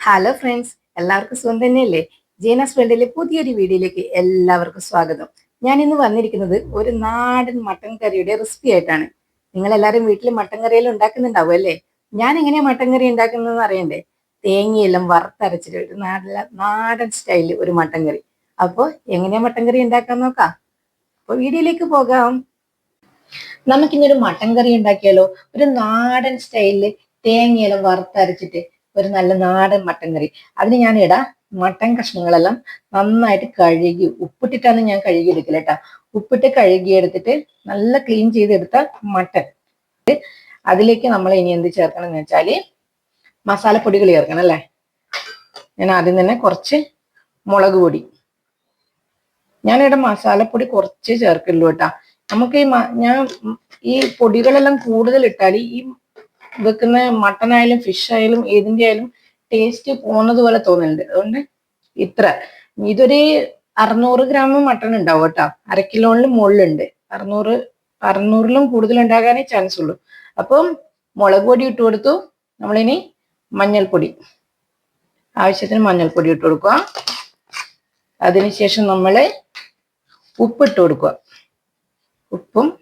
Hello friends എല്ലാവർക്കും സുഖം തന്നെയല്ലേ? ജീനസ് ഫ്രണ്ടിലെ പുതിയൊരു വീഡിയോയിലേക്ക് എല്ലാവർക്കും സ്വാഗതം. ഞാൻ ഇന്ന് വന്നിരിക്കുന്നത് ഒരു നാടൻ മട്ടൻ കറിയുടെ റെസിപ്പി ആയിട്ടാണ്. നിങ്ങൾ എല്ലാവരും വീട്ടിൽ മട്ടൻ കറിയെല്ലാം ഉണ്ടാക്കുന്നുണ്ടാവും അല്ലേ? ഞാൻ എങ്ങനെയാ മട്ടൻ കറി ഉണ്ടാക്കുന്നതെന്ന് അറിയണ്ടേ? തേങ്ങയെല്ലാം വറുത്തരച്ചിട്ട് ഒരു നല്ല നാടൻ സ്റ്റൈലിൽ ഒരു മട്ടൻ കറി. അപ്പോൾ എങ്ങനെയാ മട്ടൻ കറി ഉണ്ടാക്കാൻ നോക്കാം? അപ്പോൾ വീഡിയോയിലേക്ക് പോകാം. നമുക്കിന്നൊരു മട്ടൻ കറി ഉണ്ടാക്കിയാലോ? ഒരു നാടൻ സ്റ്റൈലിൽ തേങ്ങയെല്ലാം വറുത്തരച്ചിട്ട് ഒരു നല്ല നാടൻ മട്ടൻ കറി. അതിന് ഞാൻ ഇടാ മട്ടൻ കഷ്ണങ്ങളെല്ലാം നന്നായിട്ട് കഴുകി ഉപ്പിട്ടിട്ടാണ് ഞാൻ കഴുകി കേട്ടോ. ഉപ്പിട്ട് കഴുകി എടുത്തിട്ട് നല്ല ക്ലീൻ ചെയ്തെടുത്ത മട്ടൻ. അതിലേക്ക് നമ്മൾ ഇനി എന്ത് ചേർക്കണം എന്ന് വെച്ചാൽ മസാലപ്പൊടികൾ ചേർക്കണം അല്ലേ? ഞാൻ ആദ്യം തന്നെ കുറച്ച് മുളക് പൊടി. ഞാനിവിടെ മസാലപ്പൊടി കുറച്ച് ചേർക്കുള്ളൂ കേട്ടാ. നമുക്ക് ഈ ഞാൻ ഈ പൊടികളെല്ലാം കൂടുതൽ ഇട്ടാൽ ഈ വെക്കുന്ന മട്ടൺ ആയാലും ഫിഷ് ആയാലും ഏതിന്റെ ആയാലും ടേസ്റ്റ് പോകുന്നത് പോലെ തോന്നുന്നുണ്ട് അതുകൊണ്ട് ഇത്ര. ഇതൊരു അറുന്നൂറ് ഗ്രാം മട്ടൺ ഉണ്ടാവും കേട്ടോ. അര കിലോണിൽ മുകളിലുണ്ട്. അറുന്നൂറ് അറുന്നൂറിലും കൂടുതൽ ഉണ്ടാകാനേ ചാൻസ് ഉള്ളൂ. അപ്പം മുളക് പൊടി ഇട്ട് കൊടുത്തു. നമ്മളിനി മഞ്ഞൾപ്പൊടി. ആവശ്യത്തിന് മഞ്ഞൾപ്പൊടി ഇട്ട് കൊടുക്കുക. അതിനുശേഷം നമ്മൾ ഉപ്പിട്ട് കൊടുക്കുക. ഉപ്പും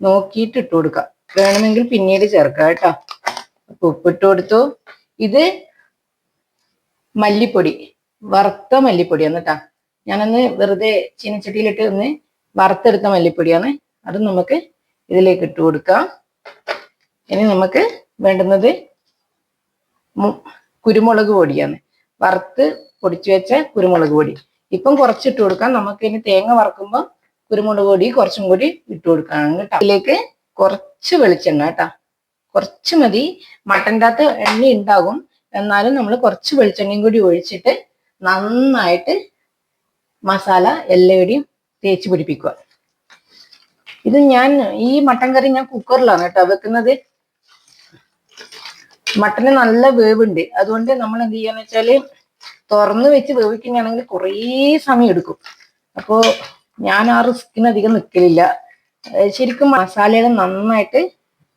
നോക്കിയിട്ട് ഇട്ട് കൊടുക്കുക. വേണമെങ്കിൽ പിന്നീട് ചേർക്കാം കേട്ടോ. അപ്പൊ ഉപ്പിട്ട് കൊടുത്തു. ഇത് മല്ലിപ്പൊടി വറുത്ത മല്ലിപ്പൊടിയാണ് കേട്ടോ. ഞാനൊന്ന് വെറുതെ ചീനച്ചട്ടിയിലിട്ട് ഒന്ന് വറുത്തെടുത്ത മല്ലിപ്പൊടിയാണ്. അത് നമുക്ക് ഇതിലേക്ക് ഇട്ട് കൊടുക്കാം. ഇനി നമുക്ക് വേണ്ടുന്നത് കുരുമുളക് പൊടിയാണ്. വറുത്ത് പൊടിച്ചു വെച്ച കുരുമുളക് പൊടി. ഇപ്പം കുറച്ചിട്ട് കൊടുക്കാം. നമുക്ക് ഇനി തേങ്ങ വറക്കുമ്പോൾ കുരുമുളക് പൊടി കുറച്ചും കൂടി ഇട്ട് കൊടുക്കാം കേട്ടോ. അതിലേക്ക് കുറച്ച് വെളിച്ചെണ്ണ കേട്ടോ. കുറച്ച് മതി. മട്ടന്റെ അകത്ത് എണ്ണ ഉണ്ടാകും എന്നാലും നമ്മൾ കുറച്ച് വെളിച്ചെണ്ണയും കൂടി ഒഴിച്ചിട്ട് നന്നായിട്ട് മസാല എല്ലാവരുടെയും തേച്ച് പിടിപ്പിക്കുക. ഇത് ഞാൻ ഈ മട്ടൻ കറി ഞാൻ കുക്കറിലാണ് കേട്ടോ വെക്കുന്നത്. മട്ടന് നല്ല വേവുണ്ട്. അതുകൊണ്ട് നമ്മൾ എന്ത് ചെയ്യാന്ന് വെച്ചാൽ തുറന്ന് വെച്ച് വേവിക്കുകയാണെങ്കിൽ കുറേ സമയം എടുക്കും. അപ്പോൾ ഞാൻ ആ റിസ്കിന് അധികം നിൽക്കലില്ല ശരിക്കും മസാലകൾ നന്നായിട്ട്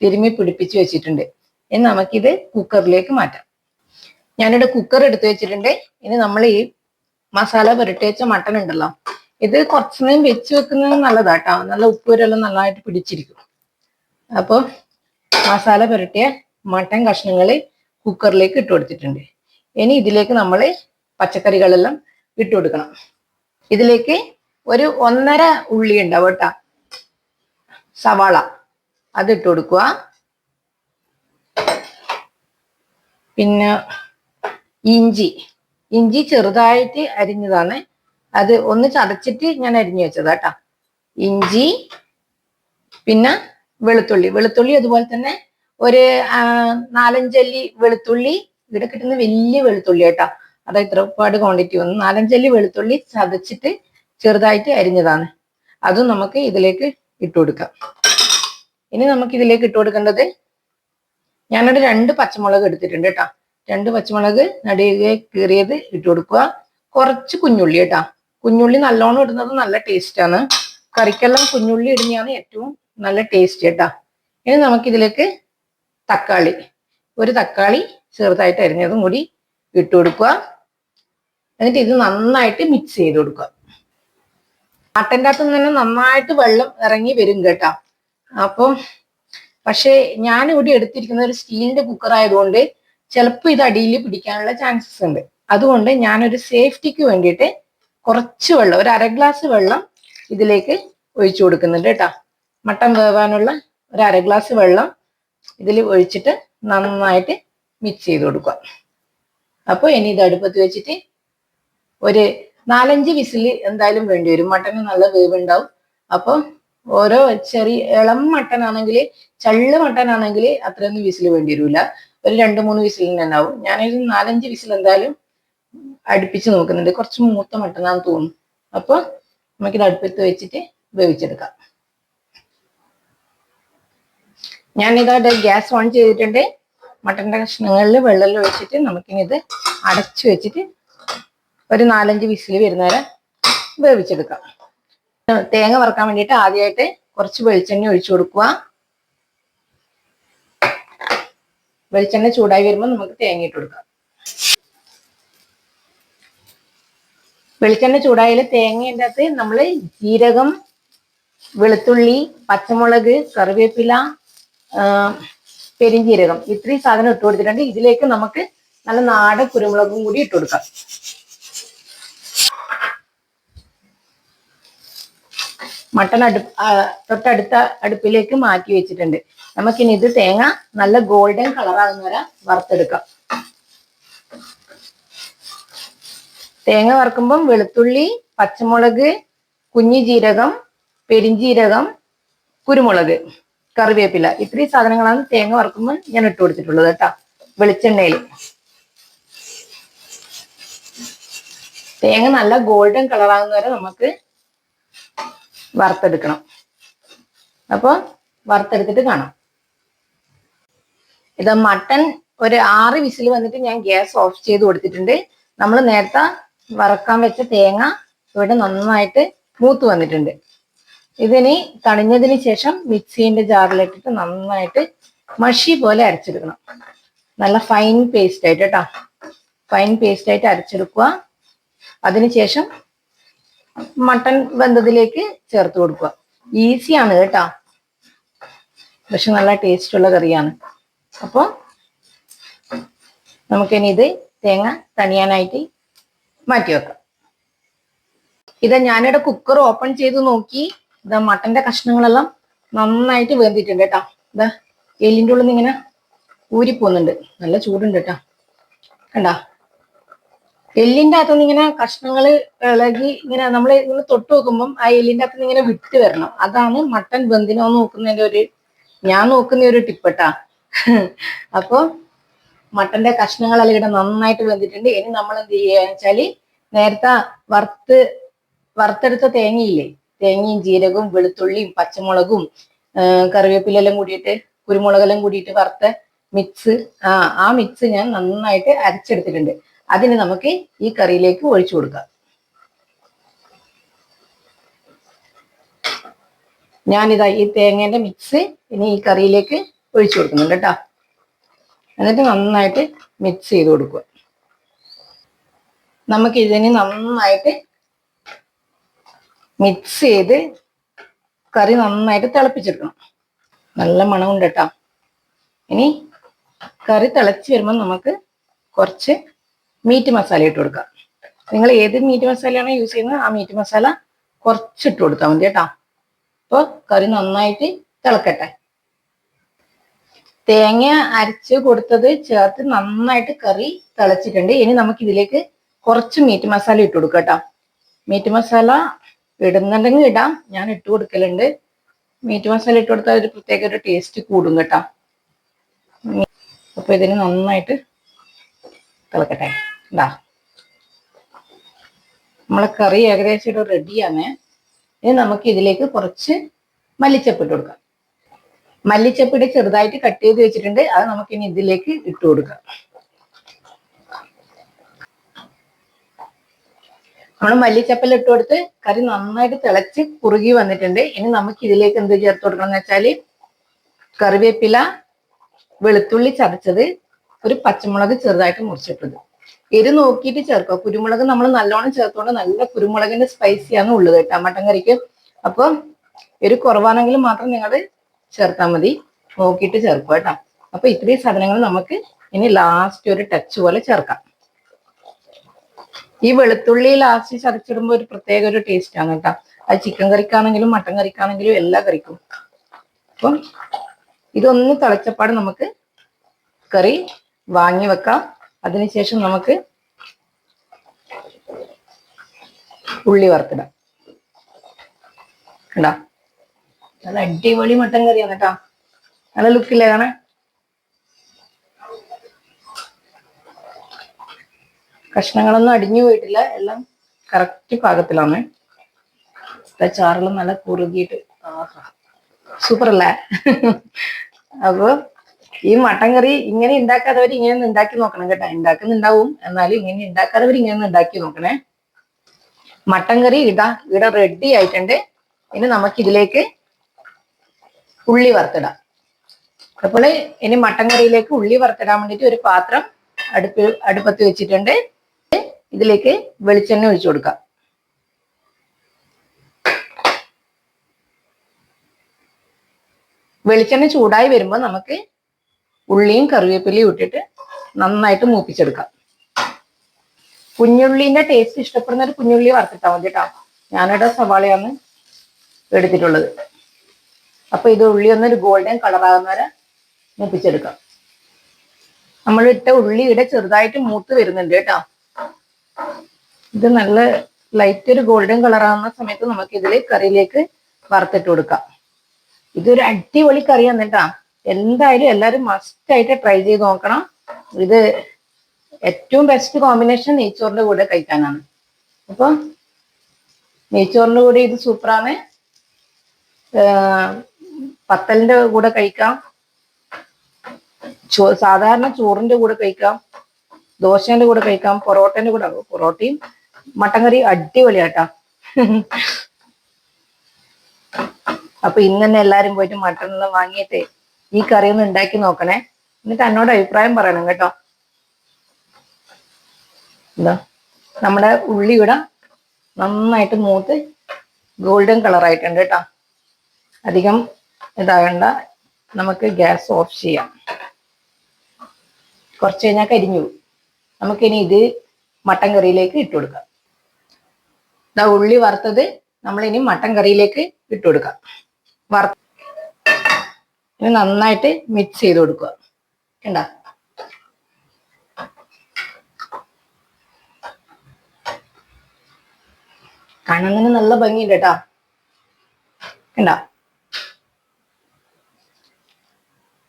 തിരുമ്മി പിടിപ്പിച്ച് വെച്ചിട്ടുണ്ട്. ഇനി നമുക്കിത് കുക്കറിലേക്ക് മാറ്റാം. ഞാനിവിടെ കുക്കർ എടുത്തു വെച്ചിട്ടുണ്ട്. ഇനി നമ്മൾ ഈ മസാല പുരട്ടി വെച്ച മട്ടൻ ഉണ്ടല്ലോ ഇത് കുറച്ചു നേരം വെച്ച് വെക്കുന്നത് നല്ലതാട്ടോ നല്ല ഉപ്പുവരെല്ലാം നന്നായിട്ട് പിടിച്ചിരിക്കും. അപ്പോൾ മസാല പുരട്ടിയ മട്ടൻ കഷ്ണങ്ങൾ കുക്കറിലേക്ക് ഇട്ട് കൊടുത്തിട്ടുണ്ട്. ഇനി ഇതിലേക്ക് നമ്മൾ പച്ചക്കറികളെല്ലാം ഇട്ട് കൊടുക്കണം. ഇതിലേക്ക് ഒരു ഒന്നര ഉള്ളി ഉണ്ടാവും കേട്ടോ. സവാള. അത് ഇട്ട് കൊടുക്കുക. പിന്നെ ഇഞ്ചി. ഇഞ്ചി ചെറുതായിട്ട് അരിഞ്ഞതാണ്. അത് ഒന്ന് ചതച്ചിട്ട് ഞാൻ അരിഞ്ഞു വെച്ചതാ കേട്ടോ. ഇഞ്ചി പിന്നെ വെളുത്തുള്ളി. വെളുത്തുള്ളി അതുപോലെ തന്നെ ഒരു നാലഞ്ചല്ലി വെളുത്തുള്ളി. ഇവിടെ കിട്ടുന്ന വലിയ വെളുത്തുള്ളി കേട്ടോ. അത് ഇത്ര ഒരുപാട് ക്വാണ്ടിറ്റി വന്നു. നാലഞ്ചല്ലി വെളുത്തുള്ളി ചതച്ചിട്ട് ചെറുതായിട്ട് അരിഞ്ഞതാണ്. അതും നമുക്ക് ഇതിലേക്ക് ഇട്ട് കൊടുക്കാം. ഇനി നമുക്ക് ഇതിലേക്ക് ഇട്ട് കൊടുക്കേണ്ടത് ഞാനൊരു രണ്ട് പച്ചമുളക് എടുത്തിട്ടുണ്ട് കേട്ടോ. രണ്ട് പച്ചമുളക് നടുകെ കീറിയത് ഇട്ട് കൊടുക്കുക. കുറച്ച് കുഞ്ഞുള്ളി കേട്ടോ. കുഞ്ഞുള്ളി നല്ലോണം ഇടുന്നത് നല്ല ടേസ്റ്റാണ് കറിക്കെല്ലാം കുഞ്ഞുള്ളി ഇടുന്നതാണ് ഏറ്റവും നല്ല ടേസ്റ്റ് കേട്ടോ. ഇനി നമുക്ക് ഇതിലേക്ക് തക്കാളി. ഒരു തക്കാളി ചെറുതായിട്ട് അരിഞ്ഞതും കൂടി ഇട്ട് കൊടുക്കുക. എന്നിട്ട് ഇത് നന്നായിട്ട് മിക്സ് ചെയ്ത് കൊടുക്കുക. മട്ടന്റെ അകത്ത് നിന്ന് നന്നായിട്ട് വെള്ളം ഇറങ്ങി വരും കേട്ടോ. അപ്പം പക്ഷേ ഞാൻ ഇവിടെ എടുത്തിരിക്കുന്ന ഒരു സ്റ്റീലിന്റെ കുക്കർ ആയതുകൊണ്ട് ചിലപ്പോൾ ഇത് അടിയിൽ പിടിക്കാനുള്ള ചാൻസസ് ഉണ്ട്. അതുകൊണ്ട് ഞാനൊരു സേഫ്റ്റിക്ക് വേണ്ടിയിട്ട് കുറച്ച് വെള്ളം ഒരു അര ഗ്ലാസ് വെള്ളം ഇതിലേക്ക് ഒഴിച്ചു കൊടുക്കുന്നുണ്ട് കേട്ടോ. മട്ടൻ വേവാനുള്ള ഒരു അര ഗ്ലാസ് വെള്ളം ഇതിൽ ഒഴിച്ചിട്ട് നന്നായിട്ട് മിക്സ് ചെയ്ത് കൊടുക്കുക. അപ്പോൾ ഇനി ഇത് അടുപ്പത്ത് വെച്ചിട്ട് ഒരു നാലഞ്ച് വിസിൽ എന്തായാലും വേണ്ടി വരും. മട്ടന് നല്ല വേവുണ്ടാവും. അപ്പൊ ഓരോ ചെറിയ ഇളം മട്ടൻ ആണെങ്കിൽ ചള്ള് മട്ടൻ ആണെങ്കിൽ അത്രയൊന്നും വിസിൽ വേണ്ടി വരില്ല ഒരു രണ്ട് മൂന്ന് വിസിലിന് ഉണ്ടാവും ഞാനൊരു നാലഞ്ച് വിസിൽ എന്തായാലും അടുപ്പിച്ച് നോക്കുന്നുണ്ട്. കുറച്ച് മൂത്ത മട്ടനാന്ന് തോന്നുന്നു. അപ്പോൾ നമുക്കിത് അടുപ്പത്ത് വെച്ചിട്ട് വേവിച്ചെടുക്കാം. ഞാനിതായിട്ട് ഗ്യാസ് ഓൺ ചെയ്തിട്ടുണ്ട്. മട്ടന്റെ കഷ്ണങ്ങളിൽ വെള്ളം ഒഴിച്ചിട്ട് നമുക്കിനി ഇത് അടച്ചു വെച്ചിട്ട് ഒരു നാലഞ്ച് വിസിൽ വരുന്നവരെ വേവിച്ചെടുക്കാം. തേങ്ങ വറുക്കാൻ വേണ്ടിയിട്ട് ആദ്യമായിട്ട് കുറച്ച് വെളിച്ചെണ്ണ ഒഴിച്ചു കൊടുക്കുക. വെളിച്ചെണ്ണ ചൂടായി വരുമ്പോൾ നമുക്ക് തേങ്ങ ഇട്ട് കൊടുക്കാം. വെളിച്ചെണ്ണ ചൂടായാൽ തേങ്ങേന്റെ അകത്ത് നമ്മൾ ജീരകം വെളുത്തുള്ളി പച്ചമുളക് കറിവേപ്പില പെരിഞ്ചീരകം ഇത്രയും സാധനം ഇട്ട് കൊടുത്തിട്ടുണ്ട്. ഇതിലേക്ക് നമുക്ക് നല്ല നാടൻ കുരുമുളകും കൂടി ഇട്ട് കൊടുക്കാം. മട്ടൺ അടു തൊട്ടടുത്ത അടുപ്പിലേക്ക് മാറ്റി വെച്ചിട്ടുണ്ട്. നമുക്കിനി ഇത് തേങ്ങ നല്ല ഗോൾഡൻ കളറാകുന്ന വരെ വറുത്തെടുക്കാം. തേങ്ങ വറുക്കുമ്പം വെളുത്തുള്ളി പച്ചമുളക് കുഞ്ഞു ജീരകം പെരിഞ്ജീരകം കുരുമുളക് കറിവേപ്പില. ഇത്രയും സാധനങ്ങളാണ് തേങ്ങ വറുക്കുമ്പോൾ ഞാൻ ഇട്ട് കൊടുത്തിട്ടുള്ളത് കേട്ടോ. വെളിച്ചെണ്ണയിൽ. തേങ്ങ നല്ല ഗോൾഡൻ കളറാകുന്ന വരെ നമുക്ക് വറുത്തെടുക്കണം. അപ്പോൾ വറുത്തെടുത്തിട്ട് കാണാം. ഇത് മട്ടൺ ഒരു ആറ് വിസിൽ വന്നിട്ട് ഞാൻ ഗ്യാസ് ഓഫ് ചെയ്ത് കൊടുത്തിട്ടുണ്ട്. നമ്മൾ നേരത്തെ വറക്കാൻ വെച്ച തേങ്ങ ഇവിടെ നന്നായിട്ട് മൂത്ത് വന്നിട്ടുണ്ട്. ഇതിനി തണിഞ്ഞതിന് ശേഷം മിക്സീന്റെ ജാറിലിട്ടിട്ട് നന്നായിട്ട് മഷി പോലെ അരച്ചെടുക്കണം. നല്ല ഫൈൻ പേസ്റ്റ് ആയിട്ട് കേട്ടോ. ഫൈൻ പേസ്റ്റ് ആയിട്ട് അരച്ചെടുക്കുക. അതിനുശേഷം മട്ടൺ വെന്തതിലേക്ക് ചേർത്ത് കൊടുക്കുക. ഈസിയാണ് കേട്ടോ. പക്ഷെ നല്ല ടേസ്റ്റ് ഉള്ള കറിയാണ്. അപ്പോൾ നമുക്കിനി ഇത് തേങ്ങ തണിയാനായിട്ട് മാറ്റി വെക്കാം. ഇത് ഞാനിവിടെ കുക്കർ ഓപ്പൺ ചെയ്ത് നോക്കി. ഇതാ മട്ടന്റെ കഷ്ണങ്ങളെല്ലാം നന്നായിട്ട് വേന്തിട്ടുണ്ട് കേട്ടോ. ഇതാ എല്ലിന്റെ ഉള്ളിൽ നിന്ന് ഇങ്ങനെ ഊരിപ്പോന്നുണ്ട്. നല്ല ചൂടുണ്ട് കേട്ടോ. കണ്ടാ? എല്ലിന്റെ അകത്തുനിന്ന് ഇങ്ങനെ കഷ്ണങ്ങൾ ഇളകി ഇങ്ങനെ നമ്മൾ ഇങ്ങനെ തൊട്ട് നോക്കുമ്പം ആ എല്ലിന്റെ അകത്തുനിന്ന് ഇങ്ങനെ വിട്ട് വരണം. അതാണ് മട്ടൻ ബന്ധിനോ നോക്കുന്നതിന്റെ ഒരു ഞാൻ നോക്കുന്ന ഒരു ടിപ്പട്ടാ അപ്പൊ മട്ടന്റെ കഷ്ണങ്ങളെല്ലാം ഇവിടെ നന്നായിട്ട് വെന്തിട്ടുണ്ട്. ഇനി നമ്മൾ എന്ത് ചെയ്യുക വെച്ചാൽ നേരത്തെ വറുത്ത് വറുത്തെടുത്ത തേങ്ങയില്ലേ? തേങ്ങയും ജീരകവും വെളുത്തുള്ളിയും പച്ചമുളകും കറിവേപ്പിലെല്ലാം കൂടിയിട്ട് കുരുമുളകെല്ലാം കൂടിയിട്ട് വറുത്ത മിക്സ് ആ ആ മിക്സ് ഞാൻ നന്നായിട്ട് അരച്ചെടുത്തിട്ടുണ്ട്. അതിന് നമുക്ക് ഈ കറിയിലേക്ക് ഒഴിച്ചു കൊടുക്കാം. ഞാനിതാ ഈ തേങ്ങേന്റെ മിക്സ് ഇനി ഈ കറിയിലേക്ക് ഒഴിച്ചു കൊടുക്കുന്നുണ്ട് കേട്ടോ. എന്നിട്ട് നന്നായിട്ട് മിക്സ് ചെയ്ത് കൊടുക്കുക. നമുക്ക് ഇതിന് നന്നായിട്ട് മിക്സ് ചെയ്ത് കറി നന്നായിട്ട് തിളപ്പിച്ചെടുക്കണം. നല്ല മണമുണ്ട് കേട്ടോ. ഇനി കറി തിളച്ച് വരുമ്പോൾ നമുക്ക് കുറച്ച് മീറ്റ് മസാല ഇട്ട് കൊടുക്കാം. നിങ്ങൾ ഏത് മീറ്റ് മസാലയാണ് യൂസ് ചെയ്യുന്നത് ആ മീറ്റ് മസാല കുറച്ചിട്ട് കൊടുത്താൽ മതി കേട്ടോ. അപ്പോൾ കറി നന്നായിട്ട് തിളക്കട്ടെ. തേങ്ങ അരച്ച് കൊടുത്തത് ചേർത്ത് നന്നായിട്ട് കറി തിളച്ചിട്ടുണ്ട്. ഇനി നമുക്ക് ഇതിലേക്ക് കുറച്ച് മീറ്റ് മസാല ഇട്ട് കൊടുക്കാം കേട്ടോ. മീറ്റ് മസാല ഇടുന്നുണ്ടെങ്കിൽ ഇടാം. ഞാൻ ഇട്ട് കൊടുക്കലുണ്ട്. മീറ്റ് മസാല ഇട്ട് കൊടുത്താൽ ഒരു പ്രത്യേക ഒരു ടേസ്റ്റ് കൂടും കേട്ടോ. അപ്പൊ ഇതിന് നന്നായിട്ട് തിളക്കട്ടെ. ഉണ്ടാ നമ്മളെ കറി ഏകദേശം ഇവിടെ റെഡിയാണ് ഇനി നമുക്ക് ഇതിലേക്ക് കുറച്ച് മല്ലിച്ചപ്പ് ഇട്ട് കൊടുക്കാം. മല്ലിച്ചപ്പിടെ ചെറുതായിട്ട് കട്ട് ചെയ്ത് വെച്ചിട്ടുണ്ട്. അത് നമുക്ക് ഇനി ഇതിലേക്ക് ഇട്ട് കൊടുക്കാം. നമ്മൾ മല്ലിച്ചപ്പൽ ഇട്ട് കൊടുത്ത് കറി നന്നായിട്ട് തിളച്ച് കുറുകി വന്നിട്ടുണ്ട്. ഇനി നമുക്ക് ഇതിലേക്ക് എന്ത് ചേർത്ത് കൊടുക്കണം എന്ന് വെച്ചാൽ കറിവേപ്പില വെളുത്തുള്ളി ചതച്ചത് ഒരു പച്ചമുളക് ചെറുതായിട്ട് മുറിച്ചിട്ടത്. എരി നോക്കിയിട്ട് ചേർക്കുക. കുരുമുളക് നമ്മൾ നല്ലോണം ചേർത്തോണ്ട് നല്ല കുരുമുളകിന്റെ സ്പൈസിയാണ് ഉള്ളത് കേട്ടോ കറിക്ക് അപ്പൊ എരി കുറവാണെങ്കിൽ മാത്രം നിങ്ങൾ ചേർത്താൽ മതി. നോക്കിയിട്ട് ചേർക്കുക കേട്ടോ. അപ്പൊ ഇത്രയും സാധനങ്ങൾ നമുക്ക് ഇനി ലാസ്റ്റ് ഒരു ടച്ച് പോലെ ചേർക്കാം. ഈ വെളുത്തുള്ളി ലാസ്റ്റ് ചതച്ചിടുമ്പോൾ ഒരു പ്രത്യേക ഒരു ടേസ്റ്റ് ആണ് കേട്ടോ. അത് ചിക്കൻ കറിക്കാണെങ്കിലും മട്ടൻ കറിക്കാണെങ്കിലും എല്ലാ കറിക്കും. അപ്പം ഇതൊന്ന് തിളച്ചപ്പാട് നമുക്ക് കറി വാങ്ങി വെക്കാം. അതിനുശേഷം നമുക്ക് ഉള്ളി വറുത്തിടാം. കണ്ടാ? നല്ല അടിപൊളി മട്ടൻ കറിയാണ് കേട്ടോ. നല്ല ലുക്കില്ലേ കാണാൻ? കഷ്ണങ്ങളൊന്നും അടിഞ്ഞു പോയിട്ടില്ല. എല്ലാം കറക്റ്റ് പാകത്തിലാണ് ചാറിലും നല്ല കുറുകിയിട്ട്. സൂപ്പർ അല്ലേ? അപ്പൊ ഈ മട്ടൻ കറി ഇങ്ങനെ ഉണ്ടാക്കാത്തവർ ഇങ്ങനെ ഉണ്ടാക്കി നോക്കണം കേട്ടോ. ഉണ്ടാക്കുന്നുണ്ടാവും എന്നാലും ഇങ്ങനെ ഉണ്ടാക്കാത്തവർ ഇങ്ങനെ ഉണ്ടാക്കി നോക്കണേ. മട്ടൻ കറി ഇതാ ഇവിടെ റെഡി ആയിട്ടുണ്ട്. ഇനി നമുക്ക് ഇതിലേക്ക് ഉള്ളി വറുത്തിടാം. അപ്പോൾ ഇനി മട്ടൻ കറിയിലേക്ക് ഉള്ളി വറുത്തിടാൻ വേണ്ടിട്ട് ഒരു പാത്രം അടുപ്പ് അടുപ്പത്ത് വെച്ചിട്ടുണ്ട്. ഇതിലേക്ക് വെളിച്ചെണ്ണ ഒഴിച്ചു കൊടുക്കാം. വെളിച്ചെണ്ണ ചൂടായി വരുമ്പോൾ നമുക്ക് ഉള്ളിയും കറിവേപ്പിലയും ഇട്ടിട്ട് നന്നായിട്ട് മൂപ്പിച്ചെടുക്കാം. കുഞ്ഞുള്ളിന്റെ ടേസ്റ്റ് ഇഷ്ടപ്പെടുന്ന ഒരു കുഞ്ഞുള്ളി വറുത്തിട്ടാൽ മതി കേട്ടോ ഞാനിവിടെ സവാളയാണ് എടുത്തിട്ടുള്ളത്. അപ്പൊ ഇത് ഉള്ളി ഒന്നൊരു ഗോൾഡൻ കളറാകുന്ന വരെ മൂപ്പിച്ചെടുക്കാം. നമ്മൾ ഇട്ട ഉള്ളി ഇവിടെ ചെറുതായിട്ട് മൂത്ത് വരുന്നുണ്ട് കേട്ടോ ഇത് നല്ല ലൈറ്റ് ഒരു ഗോൾഡൻ കളറാകുന്ന സമയത്ത് നമുക്ക് ഇതിൽ കറിയിലേക്ക് വറുത്തിട്ട് കൊടുക്കാം. ഇതൊരു അടിപൊളി കറിയാണ് കേട്ടാ എന്തായാലും എല്ലാവരും മസ്റ്റ് ആയിട്ട് ട്രൈ ചെയ്ത് നോക്കണം. ഇത് ഏറ്റവും ബെസ്റ്റ് കോമ്പിനേഷൻ നെയ്ച്ചോറിന്റെ കൂടെ കഴിക്കാനാണ്. അപ്പോൾ നെയ്ച്ചോറിന്റെ കൂടെ ഇത് സൂപ്പറാണ് പത്തലിന്റെ കൂടെ കഴിക്കാം. സാധാരണ ചോറിന്റെ കൂടെ കഴിക്കാം. ദോശേന്റെ കൂടെ കഴിക്കാം. പൊറോട്ടന്റെ കൂടെ പൊറോട്ടയും മട്ടൻ കറി അടിപൊളിയാട്ടാ. അപ്പൊ ഇന്ന് എല്ലാരും പോയിട്ട് മട്ടൺ എല്ലാം വാങ്ങിയിട്ട് ഈ കറി ഒന്ന് ഉണ്ടാക്കി നോക്കണേ. എന്നിട്ട് എന്നോട് അഭിപ്രായം പറയണം കേട്ടോ. എന്താ നമ്മുടെ ഉള്ളി ഇവിടെ നന്നായിട്ട് മൂത്ത് ഗോൾഡൻ കളറായിട്ടുണ്ട് കേട്ടോ. അധികം ഇതാകണ്ട. നമുക്ക് ഗ്യാസ് ഓഫ് ചെയ്യാം. കുറച്ച് കഴിഞ്ഞാൽ കരിഞ്ഞു. നമുക്കിനി ഇത് മട്ടൻ കറിയിലേക്ക് ഇട്ട് കൊടുക്കാം. ഇതാ ഉള്ളി വറുത്തത് നമ്മളിനി മട്ടൻ കറിയിലേക്ക് ഇട്ട് കൊടുക്കാം. വറ ഇനി നന്നായിട്ട് മിക്സ് ചെയ്ത് കൊടുക്കുക. കണ്ട? കാണുന്നതിന് നല്ല ഭംഗിയുണ്ട് കേട്ടാ. കണ്ട?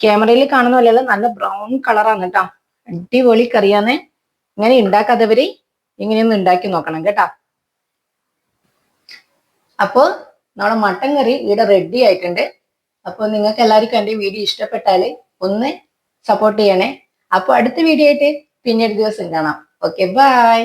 ക്യാമറയിൽ കാണുന്ന പോലെയല്ല നല്ല ബ്രൗൺ കളറാണ് കേട്ടോ. അടിപൊളി കറിയാന്ന് ഇങ്ങനെ ഉണ്ടാക്കാത്തവര് ഇങ്ങനെയൊന്നും ഉണ്ടാക്കി നോക്കണം കേട്ടാ. അപ്പോ നമ്മുടെ മട്ടൻ കറി ഇവിടെ റെഡി ആയിട്ടുണ്ട്. അപ്പോൾ നിങ്ങൾക്ക് എല്ലാവർക്കും എന്റെ വീഡിയോ ഇഷ്ടപ്പെട്ടാൽ ഒന്ന് സപ്പോർട്ട് ചെയ്യണേ. അപ്പോൾ അടുത്ത വീഡിയോ ആയിട്ട് പിന്നീട് ദിവസം കാണാം. Okay bye